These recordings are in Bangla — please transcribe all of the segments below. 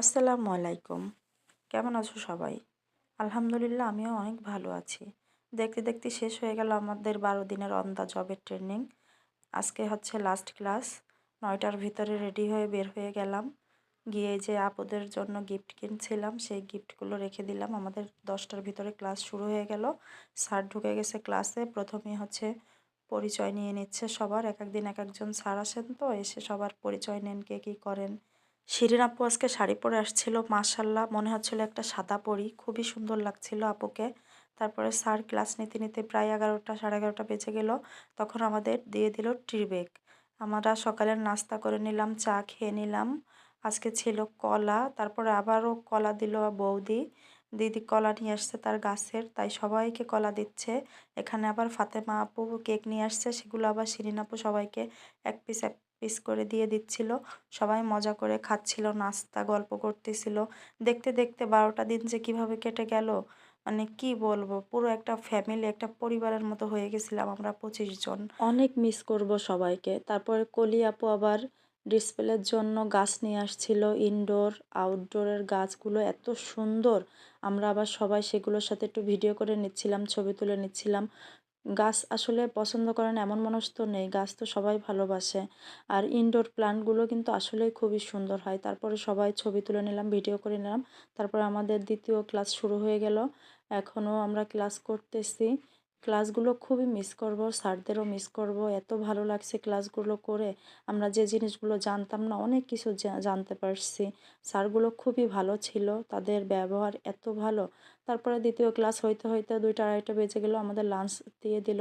আসসালামু আলাইকুম। কেমন আছো সবাই? আলহামদুলিল্লাহ, আমিও অনেক ভালো আছি। দেখতে দেখতে শেষ হয়ে গেল আমাদের বারো দিনের অন দ্য জবের ট্রেনিং আজকে হচ্ছে লাস্ট ক্লাস নয়টার ভিতরে রেডি হয়ে বের হয়ে গেলাম। গিয়ে যে আপদের জন্য গিফট কিনছিলাম, সেই গিফটগুলো রেখে দিলাম। আমাদের দশটার ভিতরে ক্লাস শুরু হয়ে গেল। স্যার ঢুকে গেছে ক্লাসে প্রথমে হচ্ছে পরিচয় নিয়ে নিচ্ছে সবার। এক একদিন এক একজন স্যার আসেন তো, এসে সবার পরিচয় নেন কে কী করেন। শিরিন আপু আজকে শাড়ি পরে আসছিল মাশাল্লাহ মনে হচ্ছিল একটা সাদা পরি, খুবই সুন্দর লাগছিল আপুকে। তারপরে স্যার ক্লাস নিতে নিতে প্রায় এগারোটা, সাড়ে এগারোটা বেজে গেল, তখন আমাদের দিয়ে দিল ব্যাগ আমরা সকালের নাস্তা করে নিলাম, চা খেয়ে নিলাম, আজকে ছিল কলা, তারপরে আবারও কলা দিল বৌদি। দিদি কলা নিয়ে আসছে তার গাছের, তাই সবাইকে কলা দিচ্ছে। এখানে আবার ফাতেমা আপু কেক নিয়ে আসছে, সেগুলো আবার শিরিন আপু সবাইকে এক পিস এক পিস করে দিয়ে দিচ্ছিল। সবাই মজা করে খাচ্ছিল, নাস্তা, গল্প করতেছিল। দেখতে দেখতে বারোটা দিন যে কীভাবে কেটে গেল মানে কি বলব? পুরো একটা ফ্যামিলি একটা পরিবারের মতো হয়ে গেছিলাম আমরা পঁচিশ জন। অনেক মিস করব সবাইকে। তারপরে কলি আপু আবার ডিসপ্লের জন্য গাছ নিয়ে আসছিল ইনডোর আউটডোরের গাছগুলো এত সুন্দর। আমরা আবার সবাই সেগুলোর সাথে একটু ভিডিও করে নিচ্ছিলাম, ছবি তুলে নিচ্ছিলাম। গাছ আসলে পছন্দ করেন এমন মানুষ তো নেই, গাছ তো সবাই ভালোবাসে। আর ইনডোর প্ল্যান্টগুলো কিন্তু আসলেই খুবই সুন্দর হয়। তারপরে সবাই ছবি তুলে নিলাম ভিডিও করে নিলাম। তারপরে আমাদের দ্বিতীয় ক্লাস শুরু হয়ে গেল। এখনও আমরা ক্লাস করতেছি। ক্লাসগুলো খুবই মিস করব, স্যারদেরও মিস করব। এত ভালো লাগছে ক্লাসগুলো করে। আমরা যে জিনিসগুলো জানতাম না, অনেক কিছু জানতে পারছি। স্যারগুলো খুবই ভালো ছিল, তাদের ব্যবহার এত ভালো। তারপরে দ্বিতীয় ক্লাস হইতে হইতে দুইটা আড়াইটা বেজে গেল, আমাদের লাঞ্চ দিয়ে দিল।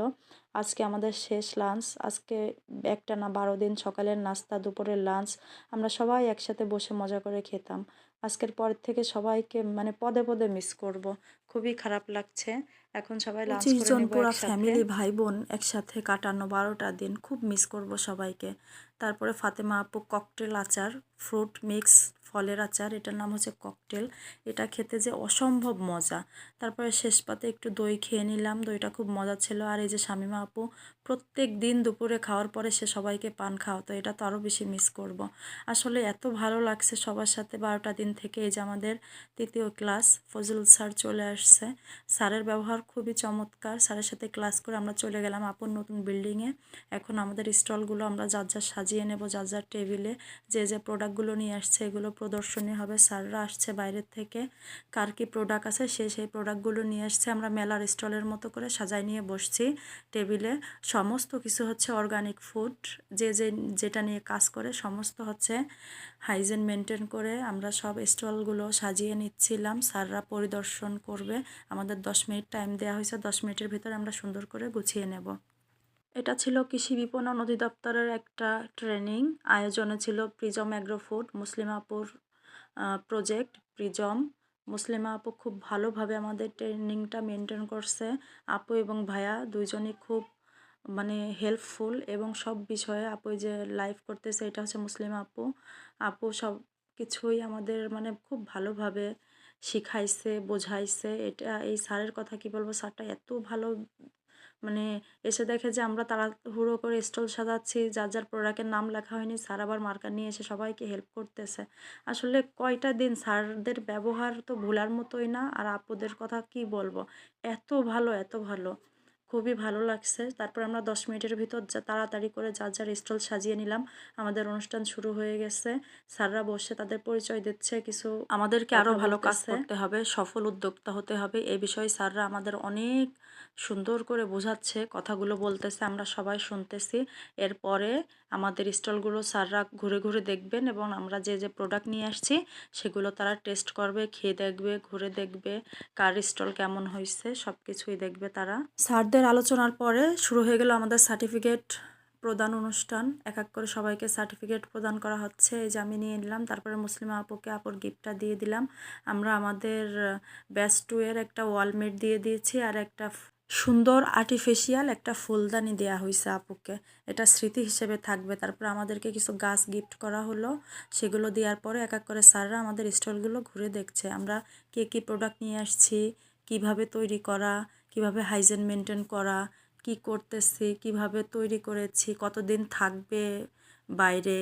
আজকে আমাদের শেষ লাঞ্চ আজকে একটা না বারো দিন সকালের নাস্তা, দুপুরের লাঞ্চ আমরা সবাই একসাথে বসে মজা করে খেতাম। আজকের পর থেকে সবাইকে মানে পদে পদে মিস করব। খুবই খারাপ লাগছে। এখন সবাই লাঞ্চ করে জন পুরা। ফ্যামিলি ভাই বোন একসাথে কাটানো বারোটা দিন খুব মিস করব সবাইকে। তারপরে ফাতেমা আপু ককটেল আচার ফ্রুট মিক্স ফলের আচার এটার নাম হচ্ছে ককটেল এটা খেতে যে অসম্ভব মজা। তারপরে শেষ পাতে একটু দই খেয়ে নিলাম দইটা খুব মজা ছিল। আর এই যে শামিমা আপু প্রত্যেক দিন দুপুরে খাওয়ার পরে সে সবাইকে পান খাওয়াতো এটা তো আরও বেশি মিস করব। আসলে এত ভালো লাগছে সবার সাথে বারোটা দিন থেকে। এই যে আমাদের তৃতীয় ক্লাস ফজল স্যার চলে আসছে। স্যারের ব্যবহার খুবই চমৎকার। স্যারের সাথে ক্লাস করে আমরা চলে গেলাম আপন নতুন বিল্ডিংয়ে। এখন আমাদের স্টলগুলো আমরা যার যার সাজিয়ে নেব, যার যার টেবিলে যে যে প্রোডাক্টগুলো নিয়ে আসছে এগুলো প্রদর্শনী হবে, স্যাররা আসছে বাইরের থেকে। কার কী প্রোডাক্ট আছে সে সেই প্রোডাক্টগুলো নিয়ে আসছে। আমরা মেলার স্টলের মতো করে সাজাই নিয়ে বসছি টেবিলে। সমস্ত কিছু হচ্ছে অর্গানিক ফুড, যে যে যেটা নিয়ে কাজ করে সমস্ত হচ্ছে হাইজেন মেনটেন করে আমরা সব স্টলগুলো সাজিয়ে নিচ্ছিলাম। স্যাররা পরিদর্শন করবে। আমাদের দশ মিনিট টাইম দেওয়া হয়েছে। দশ মিনিটের ভিতরে আমরা সুন্দর করে গুছিয়ে নেব। এটা ছিল কৃষি বিপণন অধিদপ্তরের একটা ট্রেনিং। আয়োজনে ছিল Prism Agro Food Muslimapur project Prism. Muslima আপু খুব ভালোভাবে আমাদের ট্রেনিংটা মেনটেন করছে। আপু এবং ভাইয়া দুইজনই খুব মানে হেল্পফুল এবং সব বিষয়ে আপু যে লাইভ করতেছে, এটা হচ্ছে মুসলিম আপু। আপু সব কিছুই আমাদের মানে খুব ভালোভাবে শিখাইছে, বোঝাইছে। এটা, এই স্যারের কথা কি বলব? স্যারটা এত ভালো মানে এসে দেখে যে আমরা তাড়াহুড়ো করে স্টল সাজাচ্ছি, যার যার প্রোডাক্টের নাম লেখা হয়নি, স্যার আবার মার্কার নিয়ে এসে সবাইকে হেল্প করতেছে। আসলে কয়টা দিন স্যারদের ব্যবহার তো ভোলার মতোই না, আর আপুদের কথা কি বলব? এত ভালো এত ভালো। খুবই ভালো লাগছে। তারপর আমরা দশ মিনিটের ভিতর যা তাড়াতাড়ি করে যার যার স্টল সাজিয়ে নিলাম। আমাদের অনুষ্ঠান শুরু হয়ে গেছে। স্যাররা বসে তাদের পরিচয় দিচ্ছে কিছু আমাদেরকে আরও ভালো কাজ করতে হবে সফল উদ্যোক্তা হতে হবে। এই বিষয়ে স্যাররা আমাদের অনেক সুন্দর করে বোঝাচ্ছে কথাগুলো বলতেছে আমরা সবাই শুনতেছি। এরপরে আমাদের স্টলগুলো স্যাররা ঘুরে ঘুরে দেখবেন এবং আমরা যে যে প্রোডাক্ট নিয়ে আসছি সেগুলো তারা টেস্ট করবে খেয়ে দেখবে ঘুরে দেখবে কার স্টল কেমন হয়েছে সব কিছুই দেখবে তারা। স্যারদের আলোচনার পরে শুরু হয়ে গেল আমাদের সার্টিফিকেট প্রদান অনুষ্ঠান। এক এক করে সবাইকে সার্টিফিকেট প্রদান করা হচ্ছে। এই যে আমি নিয়ে নিলাম, তারপরে মুসলিমা আপুকে আপুর গিফটটা দিয়ে দিলাম। আমরা আমাদের ব্যাস টু এর একটা ওয়ালমেট দিয়ে দিয়েছি আর একটা সুন্দর আর্টিফিশিয়াল একটা ফুলদানি দেওয়া হয়েছে আপুকে। এটা স্মৃতি হিসেবে থাকবে। তারপর আমাদেরকে কিছু গাছ গিফট করা হলো। সেগুলো দেওয়ার পরে এক এক করে স্যাররা আমাদের স্টলগুলো ঘুরে দেখছে। আমরা কে কী প্রোডাক্ট নিয়ে আসছি, কীভাবে তৈরি করা কীভাবে হাইজেন মেনটেন করা, কি করতেছি, কীভাবে তৈরি করেছি, কতদিন থাকবে বাইরে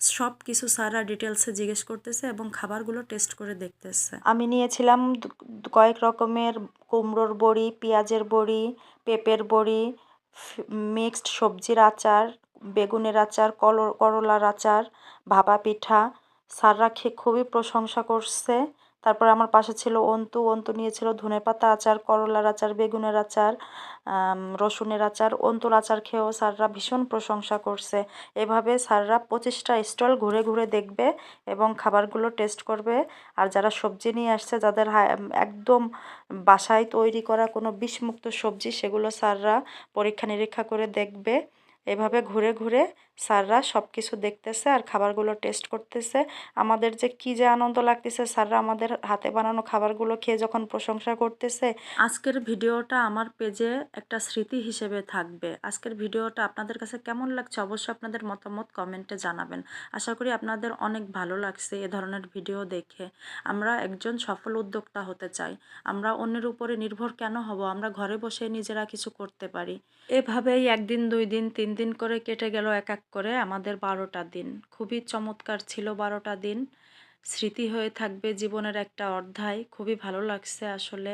সব কিছু স্যাররা ডিটেলসে জিজ্ঞেস করতেছে এবং খাবারগুলো টেস্ট করে দেখতেছে। আমি নিয়েছিলাম কয়েক রকমের কুমড়োর বড়ি, পেঁয়াজের বড়ি, পেঁপের বড়ি মিক্সড সবজির আচার, বেগুনের আচার করলার আচার, ভাপা পিঠা, স্যাররা খেয়ে খুবই প্রশংসা করছে। তারপর আমার পাশে ছিল অন্তু। অন্তু নিয়েছিল ধনে পাতা আচার, করলার আচার, বেগুনের আচার রসুনের আচার। অন্তুর আচার খেয়েও স্যাররা ভীষণ প্রশংসা করছে। এভাবে স্যাররা পঁচিশটা স্টল ঘুরে ঘুরে দেখবে এবং খাবারগুলো টেস্ট করবে। আর যারা সবজি নিয়ে আসছে, যাদের একদম বাসায় তৈরি করা কোনো বিষমুক্ত সবজি, সেগুলো স্যাররা পরীক্ষা নিরীক্ষা করে দেখবে। এভাবে ঘুরে ঘুরে স্যাররা সব কিছু দেখতেছে আর খাবারগুলো টেস্ট করতেছে। আমাদের যে কী যে আনন্দ লাগতেছে, স্যাররা আমাদের হাতে বানানো খাবারগুলো খেয়ে যখন প্রশংসা করতেছে, আজকের ভিডিওটা আমার পেজে একটা স্মৃতি হিসেবে থাকবে। আজকের ভিডিওটা আপনাদের কাছে কেমন লাগছে অবশ্যই আপনাদের মতামত কমেন্টে জানাবেন। আশা করি আপনাদের অনেক ভালো লাগছে এ ধরনের ভিডিও দেখে। আমরা একজন সফল উদ্যোক্তা হতে চাই। আমরা অন্যের উপরে নির্ভর কেন হব? আমরা ঘরে বসে নিজেরা কিছু করতে পারি। এভাবেই একদিন, দুই দিন, তিন দিন করে কেটে গেল এক এক করে। আমাদের বারোটা দিন। খুবই চমৎকার ছিল বারোটা দিন। স্মৃতি হয়ে থাকবে জীবনের একটা অধ্যায়। খুবই ভালো লাগছে আসলে।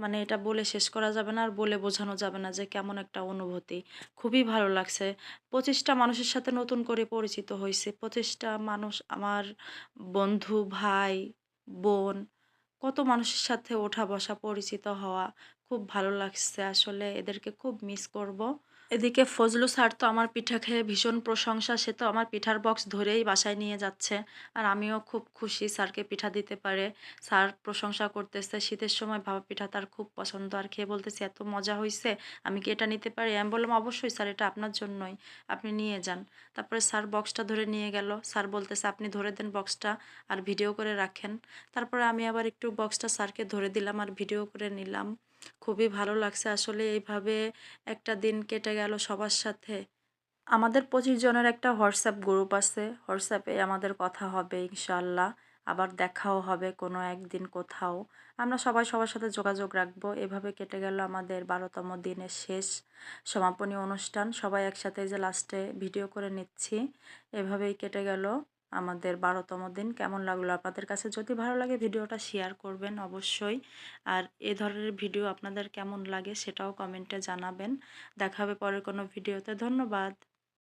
মানে এটা বলে শেষ করা যাবে না আর বলে বোঝানো যাবে না যে কেমন একটা অনুভূতি। খুবই ভালো লাগছে। পঁচিশটা মানুষের সাথে নতুন করে পরিচিত হয়েছে। পঁচিশটা মানুষ আমার বন্ধু, ভাই, বোন, কত মানুষের সাথে ওঠা বসা পরিচিত হওয়া খুব ভালো লাগছে আসলে। এদেরকে খুব মিস করব। এদিকে ফজলু স্যার তো আমার পিঠা খেয়ে ভীষণ প্রশংসা, সে তো আমার পিঠার বক্স ধরেই বাসায় নিয়ে যাচ্ছে। আর আমিও খুব খুশি স্যারকে পিঠা দিতে পারে। স্যার প্রশংসা করতেছে, শীতের সময় ভাপা পিঠা তার খুব পছন্দ। আর খেয়ে বলতেছে, এত মজা হয়েছে আমি কি এটা নিতে পারি? আমি বললাম, অবশ্যই স্যার, এটা আপনার জন্যই। আপনি নিয়ে যান। তারপরে স্যার বক্সটা ধরে নিয়ে গেল। স্যার বলতেছে, আপনি ধরে দেন বক্সটা আর ভিডিও করে রাখেন। তারপরে আমি আবার একটু বক্সটা স্যারকে ধরে দিলাম আর ভিডিও করে নিলাম। খুবই ভালো লাগছে আসলে এইভাবে একটা দিন কেটে গেল সবার সাথে। আমাদের পঁচিশ জনের একটা হোয়াটসঅ্যাপ গ্রুপ আছে, হোয়াটসঅ্যাপে আমাদের কথা হবে ইনশাল্লাহ আবার দেখাও হবে কোনো একদিন কোথাও। আমরা সবাই সবার সাথে যোগাযোগ রাখব। এভাবে কেটে গেল আমাদের বারোতম দিনের শেষ সমাপনী অনুষ্ঠান। সবাই একসাথে যে লাস্টে ভিডিও করে নিচ্ছি, এভাবেই কেটে গেল। আমাদের বারোতম দিন। কেমন লাগল আপনাদের কাছে? যদি ভালো লাগে ভিডিওটা শেয়ার করবেন অবশ্যই। আর এ ধরনের ভিডিও আপনাদের কেমন লাগে সেটাও কমেন্টে জানাবেন। দেখাবে পরের কোনো ভিডিওতে ধন্যবাদ।